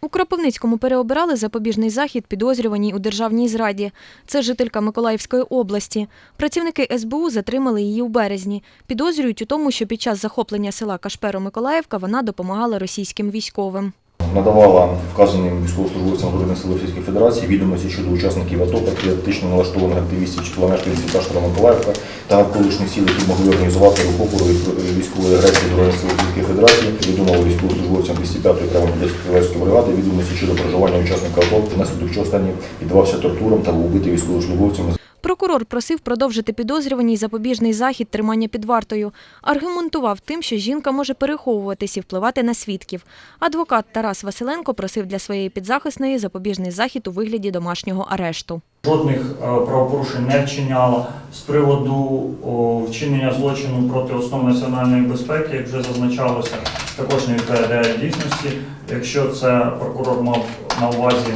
У Кропивницькому переобирали запобіжний захід підозрюваній у державній зраді. Це жителька Миколаївської області. Працівники СБУ затримали її у березні. Підозрюють у тому, що під час захоплення села Кашперо-Миколаївка вона допомагала російським військовим. Надавала вказаним військовослужбовцям Збройних сил Російської Федерації відомості щодо учасників АТО, патріотично налаштованих активістів числа мешканців Каштора Миколаївка та навколишніх сіл, які могли організувати опору від військової агресії Збройних сил Російської Федерації. Відомили військовослужбовцям 205-ї окремої стрілецької бригади відомості щодо проживання учасника АТО, внаслідок чого останній піддавався тортурам та був убитий військовослужбовцями Прокурор просив продовжити підозрюваній запобіжний захід тримання під вартою. Аргументував тим, що жінка може переховуватись і впливати на свідків. Адвокат Тарас Василенко просив для своєї підзахисної запобіжний захід у вигляді домашнього арешту. Жодних е, правопорушень не вчиняла з приводу вчинення злочину проти основ національної безпеки, як вже зазначалося, також не відповідає дійсності. Якщо це прокурор мав на увазі,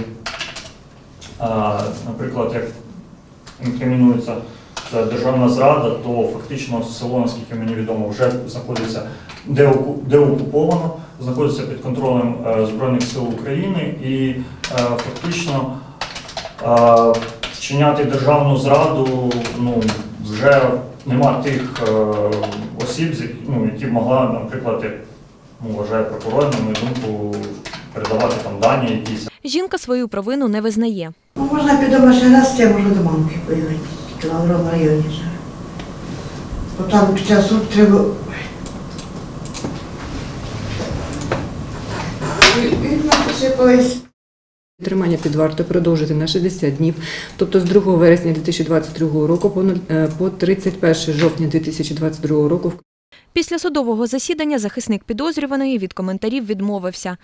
е, наприклад, як інкримінується це державна зрада, то фактично село, наскільки мені відомо, вже знаходиться деоку- деокуповано, знаходиться під контролем е, Збройних сил України і е, фактично е, вчиняти державну зраду, ну вже нема тих осіб, ну, які могла, наприклад, як ну, вважає прокурор, на мою думку, передавати там дані якісь. Жінка свою провину не визнає. Ну, можна під домашній раз, я можу до мамки поїхати, в Лавровому районі. Бо там під час ми посипались. Тримання під вартою продовжити на 60 днів, тобто з 2 вересня 2022 року по нуль- е, по 31 жовтня 2022 року Після судового засідання захисник підозрюваної від коментарів відмовився.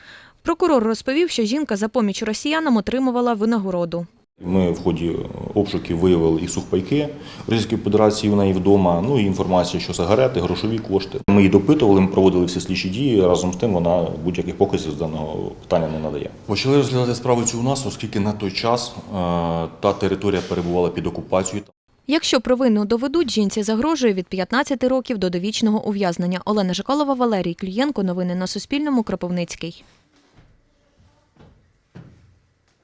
Прокурор розповів, що жінка за поміч росіянам отримувала винагороду. Ми в ході обшуків виявили і сухпайки Російської Федерації в неї вдома, ну і інформація, що сигарети, грошові кошти. Ми її допитували, ми проводили всі слідчі дії. Разом з тим вона будь-яких показів з даного питання не надає. Почали розглядати справу цю у нас, оскільки на той час е, та територія перебувала під окупацією. Якщо провину доведуть, жінці загрожує від 15 років до довічного ув'язнення. Олена Жикалова, Валерій Клієнко. Новини на Суспільному. Кропивницький.